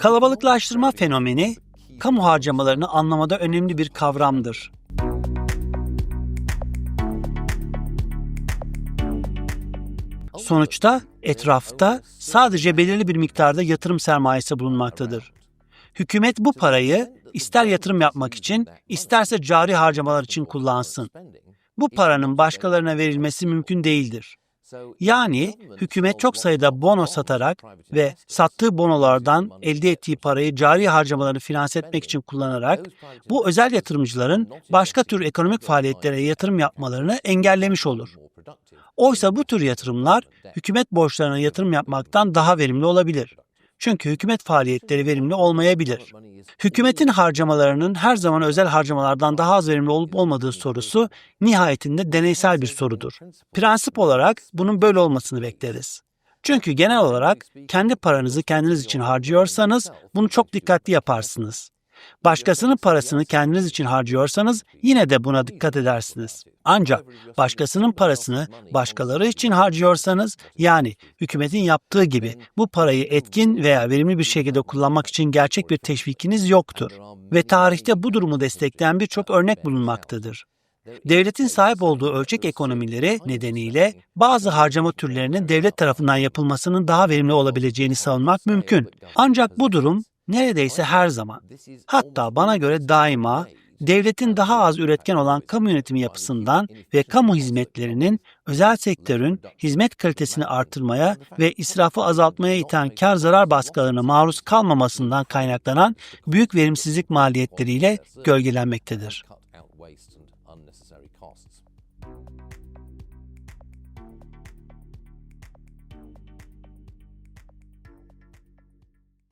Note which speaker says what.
Speaker 1: Kalabalıklaştırma fenomeni, kamu harcamalarını anlamada önemli bir kavramdır. Sonuçta etrafta sadece belirli bir miktarda yatırım sermayesi bulunmaktadır. Hükümet bu parayı ister yatırım yapmak için, isterse cari harcamalar için kullansın. Bu paranın başkalarına verilmesi mümkün değildir. Yani hükümet çok sayıda bono satarak ve sattığı bonolardan elde ettiği parayı cari harcamalarını finanse etmek için kullanarak bu özel yatırımcıların başka tür ekonomik faaliyetlere yatırım yapmalarını engellemiş olur. Oysa bu tür yatırımlar hükümet borçlarına yatırım yapmaktan daha verimli olabilir. Çünkü hükümet faaliyetleri verimli olmayabilir. Hükümetin harcamalarının her zaman özel harcamalardan daha az verimli olup olmadığı sorusu nihayetinde deneysel bir sorudur. Prensip olarak bunun böyle olmasını bekleriz. Çünkü genel olarak kendi paranızı kendiniz için harcıyorsanız bunu çok dikkatli yaparsınız. Başkasının parasını kendiniz için harcıyorsanız yine de buna dikkat edersiniz. Ancak başkasının parasını başkaları için harcıyorsanız yani hükümetin yaptığı gibi bu parayı etkin veya verimli bir şekilde kullanmak için gerçek bir teşvikiniz yoktur. Ve tarihte bu durumu destekleyen birçok örnek bulunmaktadır. Devletin sahip olduğu ölçek ekonomileri nedeniyle bazı harcama türlerinin devlet tarafından yapılmasının daha verimli olabileceğini savunmak mümkün. Ancak bu durum neredeyse her zaman, hatta bana göre daima devletin daha az üretken olan kamu yönetimi yapısından ve kamu hizmetlerinin özel sektörün hizmet kalitesini artırmaya ve israfı azaltmaya iten kar zarar baskılarına maruz kalmamasından kaynaklanan büyük verimsizlik maliyetleriyle gölgelenmektedir.